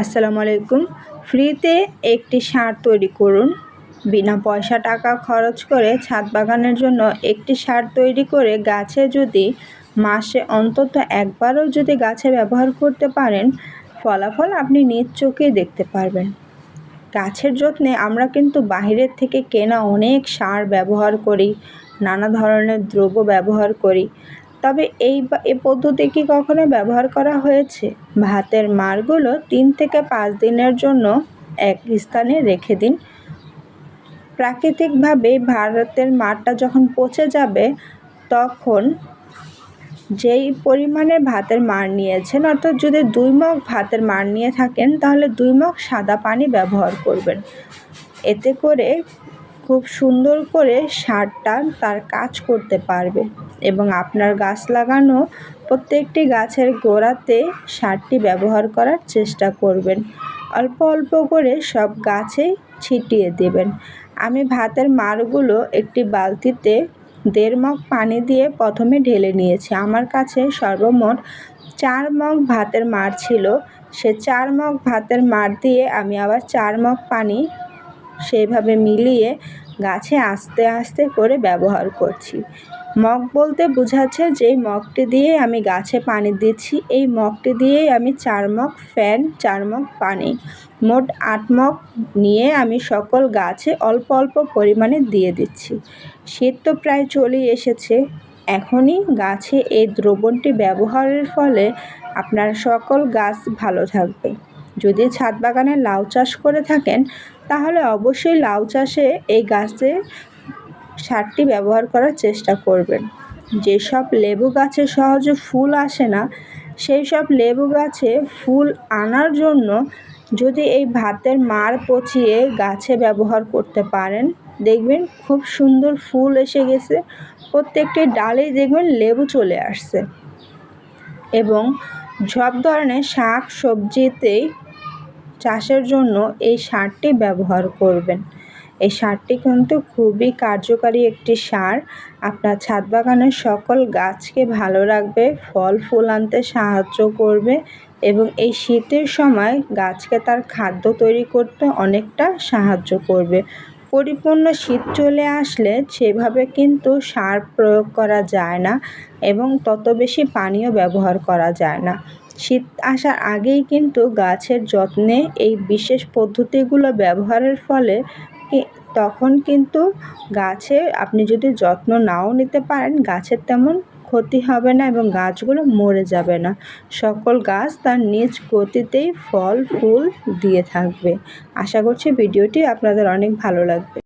আসসালামু আলাইকুম। ফ্রিতে একটি সার তৈরি করুন। বিনা পয়সা টাকা খরচ করে ছাদ বাগানের জন্য একটি সার তৈরি করে গাছে যদি মাসে অন্তত একবারও যদি গাছে ব্যবহার করতে পারেন, ফলাফল আপনি নিজ চোখেই দেখতে পারবেন। গাছের যত্নে আমরা কিন্তু বাহিরের থেকে কেনা অনেক সার ব্যবহার করি, নানা ধরনের দ্রব্য ব্যবহার করি। তবে এই এ পদ্ধতি কি কখনো ব্যবহার করা হয়েছে? ভাতের মারগুলো তিন থেকে পাঁচ দিনের জন্য এক স্থানে রেখে দিন। প্রাকৃতিকভাবে ভারতের মাড়টা যখন পচে যাবে, তখন যেই পরিমাণে ভাতের মার নিয়েছেন, অর্থাৎ যদি দুই মগ ভাতের মাড় নিয়ে থাকেন, তাহলে দুই মগ সাদা পানি ব্যবহার করবেন। এতে করে খুব সুন্দর করে সারটা তার কাজ করতে পারবে এবং আপনার গাছ লাগানো প্রত্যেকটি গাছের গোড়াতে সারটি ব্যবহার করার চেষ্টা করবেন। অল্প অল্প করে সব গাছে ছিটিয়ে দেবেন। আমি ভাতের মারগুলো একটি বালতিতে দেড় মগ পানি দিয়ে প্রথমে ঢেলে নিয়েছি। আমার কাছে সর্বমোট চার মগ ভাতের মার ছিল। সে চার মগ ভাতের মার দিয়ে আমি আবার চার মগ পানি সেইভাবে মিলিয়ে গাছে আস্তে আস্তে করে ব্যবহার করছি। মগ বলতে বোঝাচ্ছে যেই মগটি দিয়ে আমি গাছে পানি দিচ্ছি। এই মগটি দিয়েই আমি চার মগ ফ্যান, চার মগ পানি, মোট আট মগ নিয়ে আমি সকল গাছে অল্প অল্প পরিমাণে দিয়ে দিচ্ছি। শীত তো প্রায় চলেই এসেছে। এখনই গাছে এই দ্রবণটি ব্যবহারের ফলে আপনার সকল গাছ ভালো থাকবে। যদি ছাদ বাগানে লাউ চাষ করে থাকেন তাহলে অবশ্যই লাউ চাষে এই গাছে সারটি ব্যবহার করার চেষ্টা করবেন। যেসব লেবু গাছে সহজে ফুল আসে না সেই সব লেবু গাছে ফুল আনার জন্য যদি এই ভাতের মার পচিয়ে গাছে ব্যবহার করতে পারেন, দেখবেন খুব সুন্দর ফুল এসে গেছে। প্রত্যেকটি ডালেই দেখবেন লেবু চলে আসছে। এবং সব ধরনের শাক সবজিতেই চাষের জন্য এই সারটি ব্যবহার করবেন। এই সারটি কিন্তু খুবই কার্যকারী একটি সার। আপনার ছাদ বাগানের সকল গাছকে ভালো রাখবে, ফল, ফুল আনতে সাহায্য করবে এবং এই শীতের সময় গাছকে তার খাদ্য তৈরি করতে অনেকটা সাহায্য করবে। পরিপূর্ণ শীত চলে আসলে সেভাবে কিন্তু সার প্রয়োগ করা যায় না এবং তত বেশি পানীয় ব্যবহার করা যায় না। শীত আসার আগেই কিন্তু গাছের যত্নে এই বিশেষ পদ্ধতিগুলো ব্যবহারের ফলে তখন কিন্তু গাছে আপনি যদি যত্ন নাও নিতে পারেন, গাছের তেমন ক্ষতি হবে না এবং গাছগুলো মরে যাবে না। সকল গাছ তার নিজ গতিতেই ফল, ফুল দিয়ে থাকবে। আশা করছি ভিডিওটি আপনাদের অনেক ভালো লাগবে।